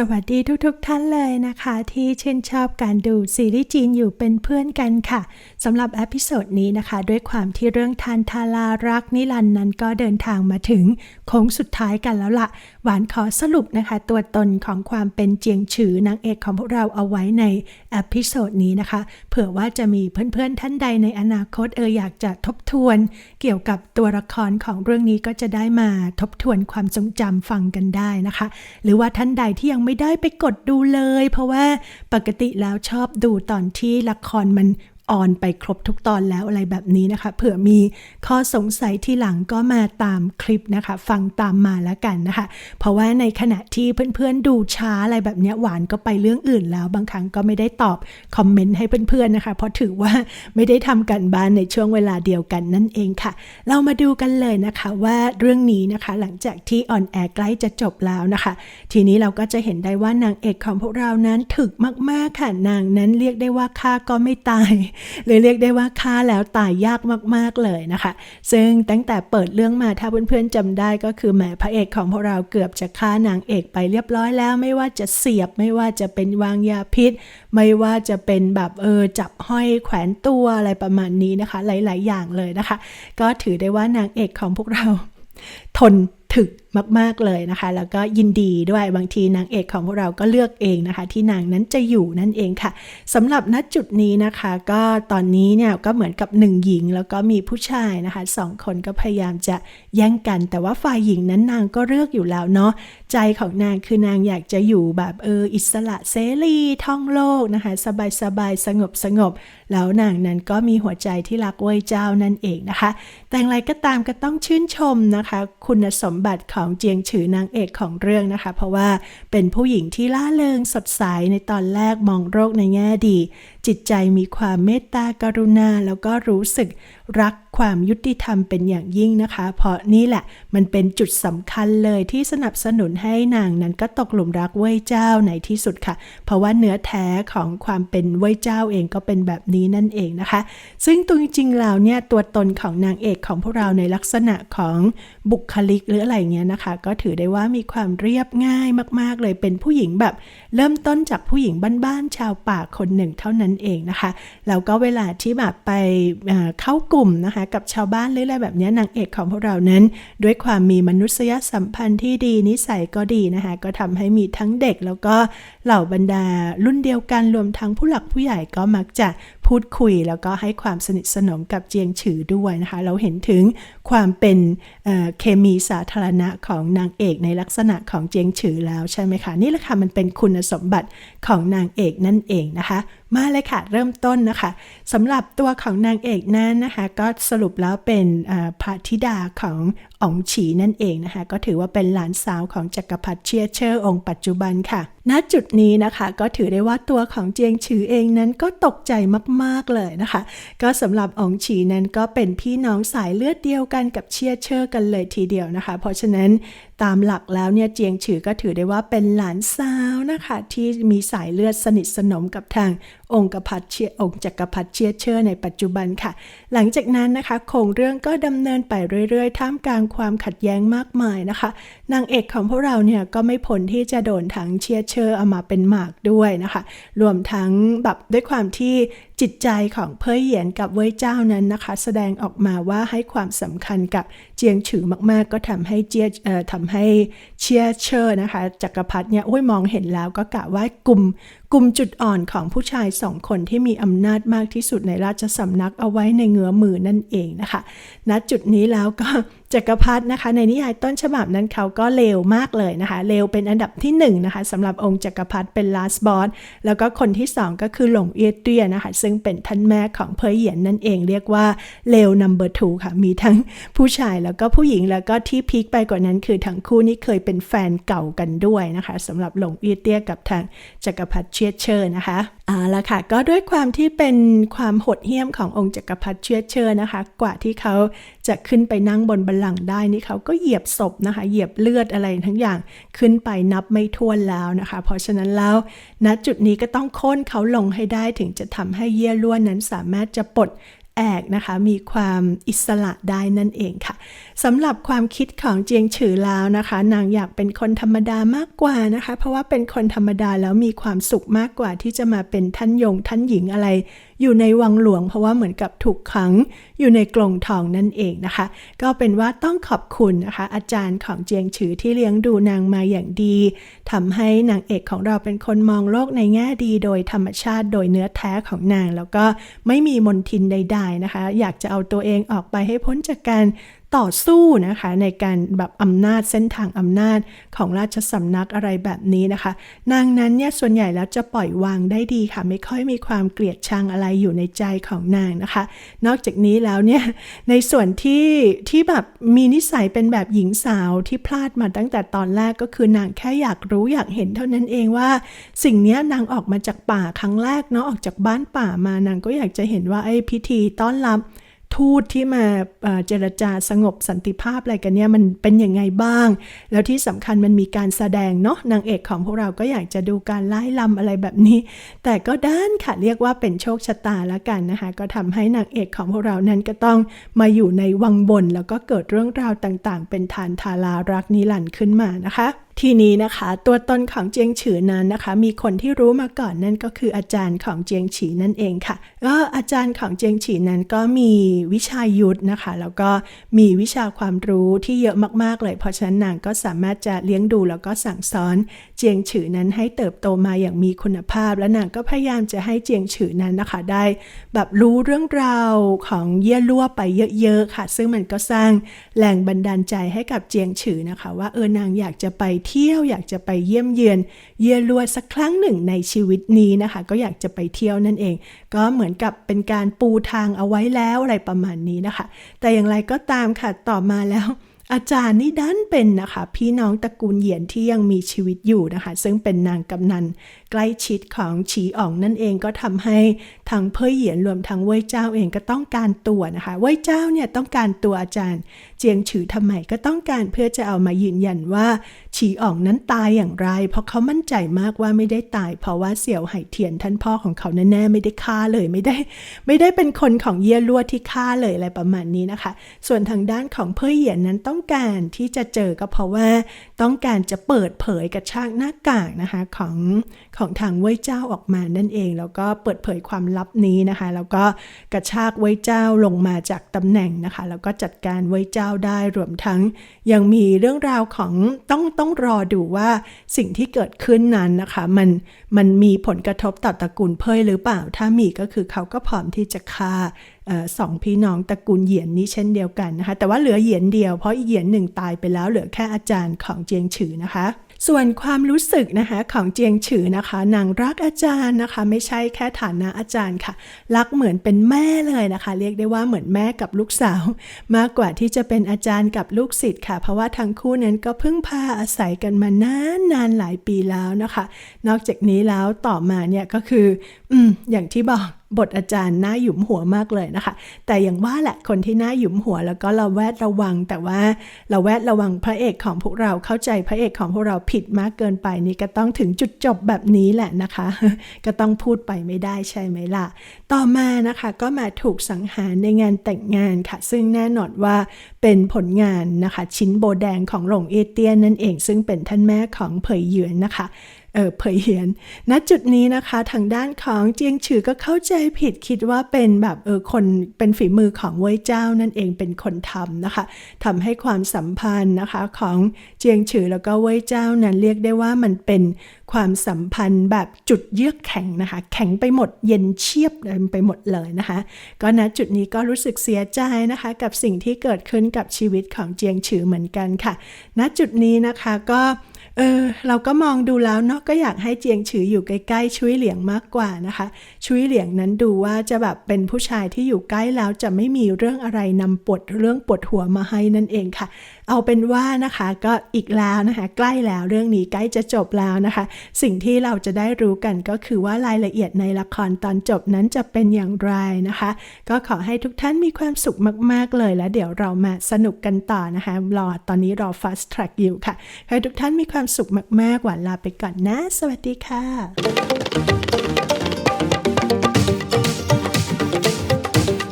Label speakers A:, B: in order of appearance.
A: สวัสดีทุกๆทท่านเลยนะคะ ที่ชื่นชอบการดูซีรีส์จีนอยู่เป็นเพื่อนกันค่ะสำหรับอพิโซดนี้นะคะ ด้วยความที่เรื่องทานทารารักนิรันนั้นก็เดินทางมาถึงโค้งสุดท้ายกันแล้วละ่ะ หวานขอสรุปนะคะ ตัวตนของความเป็นเจียงฉือนางเอกของพวกเราเอาไว้ในอพิโซดนี้นะคะ เผื่อว่าจะมีเพื่อนๆท่านใดในอนาคตเอออยากจะทบทวน เกี่ยวกับตัวละครของเรื่องนี้ก็จะได้มาทบทวนความทรงจำฟังกันได้นะคะ หรือว่าท่านใดที่ยังไม่ได้ไปกดดูเลย เพราะว่าปกติแล้วชอบดูตอนที่ละครมัน ออนไปครบทุกตอนแล้วอะไรแบบนี้นะคะ เผื่อมีข้อสงสัยที่หลังก็มาตามคลิปนะคะ ฟังตามมาแล้วกันนะคะ เพราะว่าในขณะที่เพื่อนๆดูช้าอะไรแบบนี้หวานก็ไปเรื่องอื่นแล้ว บางครั้งก็ไม่ได้ตอบคอมเมนต์ให้เพื่อนๆนะคะ เพราะถือว่าไม่ได้ทำกันบ้านในช่วงเวลาเดียวกันนั่นเองค่ะ เรามาดูกันเลยนะคะว่าเรื่องนี้นะคะหลังจากที่ออนแอร์ใกล้จะจบแล้วนะคะ ทีนี้เราก็จะเห็นได้ว่านางเอกของพวกเรานั้นถึกมากๆค่ะนางนั้นเรียกได้ว่าค่าก็ไม่ตายเลยเรียกได้ว่าฆ่าแล้วตายยากมากๆเลยนะคะ ซึ่งตั้งแต่เปิดเรื่องมาถ้าเพื่อนๆจำได้ก็คือแหมพระเอกของพวกเราเกือบจะฆ่านางเอกไปเรียบร้อยแล้ว ไม่ว่าจะเสียบไม่ว่าจะเป็นวางยาพิษ ไม่ว่าจะเป็นแบบเออจับห้อยแขวนตัวอะไรประมาณนี้นะคะ หลายๆ อย่างเลยนะคะ ก็ถือได้ว่านางเอกของพวกเรา ทนถึก มาก ๆ เลยนะคะ แล้วก็ยินดีด้วยบางทีนางเอกของพวกเราก็เลือกเองนะคะ ที่นางนั้นจะอยู่นั่นเองค่ะสำหรับณจุดนี้นะคะ ก็ตอนนี้เนี่ยก็เหมือนกับหนึ่งหญิง แล้วก็มีผู้ชายนะคะสองคนก็พยายามจะแย่งกัน แต่ว่าฝ่ายหญิงนั้นนางก็เลือกอยู่แล้วเนาะใจของนางคือนางอยากจะอยู่แบบเอออิสระเสรีท่องโลกนะคะ สบายสบายสงบสงบ แล้วนางนั้นก็มีหัวใจที่รักเว้ยเจ้านั่นเองนะคะ แต่อย่างไรก็ตามก็ต้องชื่นชมนะคะ คุณสมบัติของเจียงฉือนางเอกของเรื่องนะคะ เพราะว่าเป็นผู้หญิงที่ล่าเริงสดใสในตอนแรกมองโรคในแง่ดี จิตใจมีความเมตตากรุณา แล้วก็รู้สึกรัก ความยุติธรรมเป็นอย่างยิ่งนะคะ เพราะนี่แหละมันเป็นจุดสำคัญเลยที่สนับสนุนให้นางนั้นก็ตกหลุมรักเว้ยเจ้าในที่สุดค่ะ เพราะว่าเนื้อแท้ของความเป็นเว้ยเจ้าเองก็เป็นแบบนี้นั่นเองนะคะ ซึ่งตัวจริงแล้วเนี่ยตัวตนของนางเอกของพวกเราในลักษณะของบุคลิกหรืออะไรเงี้ยนะคะ ก็ถือได้ว่ามีความเรียบง่ายมาก ๆ เลยเป็นผู้หญิงแบบ เริ่มต้นจากผู้หญิงบ้านๆชาวป่าคนหนึ่งเท่านั้นเองนะคะแล้วก็เวลาที่แบบไปเข้ากลุ่มนะคะกับชาวบ้านหรืออะไรแบบนี้นางเอกของพวกเรานั้น ด้วยความมีมนุษยสัมพันธ์ที่ดีนิสัยก็ดีนะคะก็ทำให้มีทั้งเด็กแล้วก็เหล่าบรรดารุ่นเดียวกันรวมทั้งผู้หลักผู้ใหญ่ก็มักจะ พูดคุยแล้วก็ให้ความสนิทสนมกับเจียงฉือด้วยนะคะ เราเห็นถึงความเป็นเคมีสาธารณะของนางเอกในลักษณะของเจียงฉือแล้วใช่ไหมคะ นี่แหละค่ะมันเป็นคุณสมบัติของนางเอกนั่นเองนะคะ มาเลยค่ะเริ่มต้นนะคะสำหรับตัวของนางเอกนั้นนะคะ ก็สรุปแล้วเป็นพระธิดาของอ๋องฉีนั่นเองนะคะ ก็ถือว่าเป็นหลานสาวของจักรพรรดิเชียเชอร์องค์ปัจจุบันค่ะ ณจุดนี้นะคะก็ถือได้ว่าตัวของเจียงฉือเองนั้นก็ตกใจมากๆเลยนะคะ ก็สำหรับอองฉีนั้นก็เป็นพี่น้องสายเลือดเดียวกันกับเชียเชอร์กันเลยทีเดียวนะคะ เพราะฉะนั้นตามหลักแล้วเนี่ยเจียงฉือก็ถือได้ว่าเป็นหลานสาวนะคะ ที่มีสายเลือดสนิทสนมกับทางองค์กพัดเชียองค์จักรพรรดิเชียเชอร์ในปัจจุบันค่ะ หลังจากนั้นนะคะโครงเรื่องก็ดำเนินไปเรื่อยๆ ท่ามกลางความขัดแย้งมากมายนะคะ นางเอกของพวกเราเนี่ยก็ไม่พ้นที่จะโดนทั้งเชียเชอร์เอามาเป็นหมากด้วยนะคะ รวมทั้งแบบด้วยความที่จิตใจของเพยเหยียนกับเว่ยเจ้านั้นนะคะ แสดงออกมาว่าให้ความสำคัญกับ เจียงฉือมากๆ ก็ทำให้เจียเอ่อทำให้เชียเชอร์นะคะจักรพรรดิเนี่ยโอ้ยมองเห็นแล้วก็กะว่ากลุ่มกลุ่มจุดอ่อนของผู้ชายสองคนที่มีอำนาจมากที่สุดในราชสำนักเอาไว้ในเงื้อมือนั่นเองนะคะ ณจุดนี้แล้วก็จักรพรรดินะคะ ในนิยายต้นฉบับนั้นเขาก็เลวมากเลยนะคะ เลวเป็นอันดับที่1นนะคะสำหรับองค์จักรพรรดิเป็นลาสบอสแล้วก็คนที่ 2 ก็คือหลงเอียเตียนะคะ ซึ่งเป็นท่านแม่ของเพยเหยียนนั่นเองเรียกว่าเลวนัมเบอร์ทูค่ะมีทั้งผู้ชายแล้แล้วก็ผู้หญิงแล้วก็ที่พีคไปกว่านั้นคือทั้งคู่นี้เคยเป็นแฟนเก่ากันด้วยนะคะสำหรับหลงเอียเตียกับทางจักรพรรดิเชียเชอร์นะคะอ่าละค่ะก็ด้วยความที่เป็นความโหดเหี้ยมขององค์จักรพรรดิเชียเชอร์นะคะ กว่าที่เขาจะขึ้นไปนั่งบนบัลลังก์ได้นี่เขาก็เหยียบศพนะคะ เหยียบเลือดอะไรทั้งอย่างขึ้นไปนับไม่ถ้วนแล้วนะคะ เพราะฉะนั้นแล้วณจุดนี้ก็ต้องโค่นเขาลงให้ได้ถึงจะทำให้เยี่ยล้วนนั้นสามารถจะปลด แอกนะคะ มีความอิสระได้นั่นเองค่ะสำหรับความคิดของเจียงฉือแล้วนะคะ นางอยากเป็นคนธรรมดามากกว่านะคะ เพราะว่าเป็นคนธรรมดาแล้วมีความสุขมากกว่าที่จะมาเป็นท่านยงท่านหญิงอะไร อยู่ในวังหลวงเพราะว่าเหมือนกับถูกขังอยู่ในกรงทองนั่นเองนะคะ ก็เป็นว่าต้องขอบคุณนะคะ อาจารย์ของเจียงฉือที่เลี้ยงดูนางมาอย่างดีทำให้นางเอกของเราเป็นคนมองโลกในแง่ดีโดยธรรมชาติโดยเนื้อแท้ของนาง แล้วก็ไม่มีมนทินใด ๆนะคะ อยากจะเอาตัวเองออกไปให้พ้นจากการ ต่อสู้นะคะในการแบบอำนาจเส้นทางอำนาจของราชสำนักอะไรแบบนี้นะคะ นางนั้นเนี่ยส่วนใหญ่แล้วจะปล่อยวางได้ดีค่ะ ไม่ค่อยมีความเกลียดชังอะไรอยู่ในใจของนางนะคะ นอกจากนี้แล้วเนี่ยในส่วนที่ที่แบบมีนิสัยเป็นแบบหญิงสาวที่พลาดมาตั้งแต่ตอนแรกก็คือนางแค่อยากรู้อยากเห็นเท่านั้นเองว่า สิ่งนี้นางออกมาจากป่าครั้งแรกเนาะออกจากบ้านป่ามานางก็อยากจะเห็นว่าไอ้พิธีต้อนรับ ทูตที่มาเจรจาสงบสันติภาพอะไรกันเนี่ยมันเป็นยังไงบ้าง แล้วที่สำคัญมันมีการแสดงเนาะนางเอกของพวกเราก็อยากจะดูการไล่ลำอะไรแบบนี้ แต่ก็ด้านค่ะเรียกว่าเป็นโชคชะตาละกันนะคะ ก็ทำให้นางเอกของพวกเรานั้นก็ต้องมาอยู่ในวังบน แล้วก็เกิดเรื่องราวต่างๆ เป็นฐานทารารักนิรันขึ้นมานะคะ ทีนี้นะคะ ตัวตนของเจียงฉือนั้นนะคะ มีคนที่รู้มาก่อนนั่นก็คืออาจารย์ของเจียงฉีนั่นเองค่ะก็อาจารย์ของเจียงฉีนั้นก็มีวิชายุทธนะคะ แล้วก็มีวิชาความรู้ที่เยอะมากๆเลย เพราะฉะนั้นนางก็สามารถจะเลี้ยงดูแล้วก็สั่งสอนเจียงฉือนั้นให้เติบโตมาอย่างมีคุณภาพ และนางก็พยายามจะให้เจียงฉือนั้นนะคะได้ แบบรู้เรื่องราวของเย่ลั่วไปเยอะๆค่ะ ซึ่งมันก็สร้างแรงบันดาลใจให้กับเจียงฉือนะคะ ว่าเออนางอยากจะไปเที่ยวอยากจะไปเยี่ยมเยือนเยี่ยลวสักครั้งหนึ่งในชีวิตนี้นะคะ ก็อยากจะไปเที่ยวนั่นเอง ก็เหมือนกับเป็นการปูทางเอาไว้แล้วอะไรประมาณนี้นะคะ แต่อย่างไรก็ตามค่ะต่อมาแล้วอาจารย์นี่ดันเป็นนะคะ พี่น้องตระกูลเหยียนที่ยังมีชีวิตอยู่นะคะ ซึ่งเป็นนางกำนันใกล้ชิดของฉีอ่องนั่นเองก็ทำให้ทางเพ่อเหยียนรวมทั้งเว่ยเจ้าเองก็ต้องการตัวนะคะเว่ยเจ้าเนี่ยต้องการตัวอาจารย์ เจียงฉือทำไมก็ต้องการเพื่อจะเอามายืนยันว่า ฉีอ่องนั้นตายอย่างไร เพราะเขามั่นใจมากว่าไม่ได้ตาย เพราะว่าเสี่ยวไห่เทียนท่านพ่อของเขาแน่ๆไม่ได้ฆ่าเลยไม่ได้ ไม่ได้เป็นคนของเยี่ยลวดที่ฆ่าเลยอะไรประมาณนี้นะคะ ส่วนทางด้านของเพ่อเหยียนนั้นต้องการที่จะเจอก็เพราะว่าต้องการจะเปิดเผยกระชากหน้ากากนะคะของของทางเว่ยเจ้าออกมานั่นเอง แล้วก็เปิดเผยความลับนี้นะคะ แล้วก็กระชากเว่ยเจ้าลงมาจากตำแหน่งนะคะ แล้วก็จัดการเว่ยเจ้าได้รวมทั้งยังมีเรื่องราวของต้องต้ององรอดูว่าสิ่งที่เกิดขึ้นนั้นนะคะ มันมันมีผลกระทบต่อตระกูลเพยหรือเปล่า ถ้ามีก็คือเขาก็พร้อมที่จะฆ่าสองพี่น้องตระกูลเหยียนนี้เช่นเดียวกันนะคะ แต่ว่าเหลือเหยียนเดียวเพราะอีเหยียนหนึ่งตายไปแล้วเหลือแค่อาจารย์ของเจียงฉือนะคะ ส่วนความรู้สึกนะคะของเจียงฉือนะคะนางรักอาจารย์นะคะ ไม่ใช่แค่ฐานะอาจารย์ค่ะ รักเหมือนเป็นแม่เลยนะคะ เรียกได้ว่าเหมือนแม่กับลูกสาว มากกว่าที่จะเป็นอาจารย์กับลูกศิษย์ค่ะ เพราะว่าทั้งคู่นั้นก็พึ่งพาอาศัยกันมานานนานหลายปีแล้วนะคะ นอกจากนี้แล้วต่อมาเนี่ยก็คือ อืมอย่างที่บอกบทอาจารย์น่าหยุมหัวมากเลยนะคะ แต่อย่างว่าแหละคนที่น่าหยุมหัวแล้วก็เราแวดระวัง แต่ว่าเราแวดระวังพระเอกของพวกเราเข้าใจพระเอกของพวกเราผิดมากเกินไปนี่ก็ต้องถึงจุดจบแบบนี้แหละนะคะ ก็ต้องพูดไปไม่ได้ใช่ไหมล่ะ ต่อมานะคะก็มาถูกสังหารในงานแต่งงานค่ะ ซึ่งแน่นอนว่าเป็นผลงานนะคะ ชิ้นโบแดงของหลงเอเตียนนั่นเอง ซึ่งเป็นท่านแม่ของเผยเหยือนนะคะ เออผยเหียนณจุดนี้นะคะทางด้านของเจียงฉือก็เข้าใจผิดคิดว่าเป็นแบบเออคนเป็นฝีมือของเว่ยเจ้านั่นเองเป็นคนทำนะคะทำให้ความสัมพันธ์นะคะของเจียงฉือแล้วก็เว่ยเจ้านั้นเรียกได้ว่ามันเป็นความสัมพันธ์แบบจุดเยือกแข็งนะคะ แข็งไปหมดเย็นเชียบไปหมดเลยนะคะ ก็ณจุดนี้ก็รู้สึกเสียใจนะคะ กับสิ่งที่เกิดขึ้นกับชีวิตของเจียงฉือเหมือนกันค่ะ ณจุดนี้นะคะก็ เออเราก็มองดูแล้วเนาะก็อยากให้เจียงฉืออยู่ใกล้ๆชุยเหลียงมากกว่านะคะ ชุยเหลียงนั้นดูว่าจะแบบเป็นผู้ชายที่อยู่ใกล้แล้วจะไม่มีเรื่องอะไรนำปวดเรื่องปวดหัวมาให้นั่นเองค่ะ เอาเป็นว่านะคะก็อีกแล้วนะคะ ใกล้แล้วเรื่องนี้ใกล้จะจบแล้วนะคะ สิ่งที่เราจะได้รู้กันก็คือว่ารายละเอียดในละครตอนจบนั้นจะเป็นอย่างไรนะคะ ก็ขอให้ทุกท่านมีความสุขมาก ๆเลยแล้วเดี๋ยวเรามาสนุกกันต่อนะคะรอตอนนี้รอ fast track อยู่ค่ะให้ทุกท่านมีความสุขมากๆหวานลาไปก่อนนะ สวัสดีค่ะ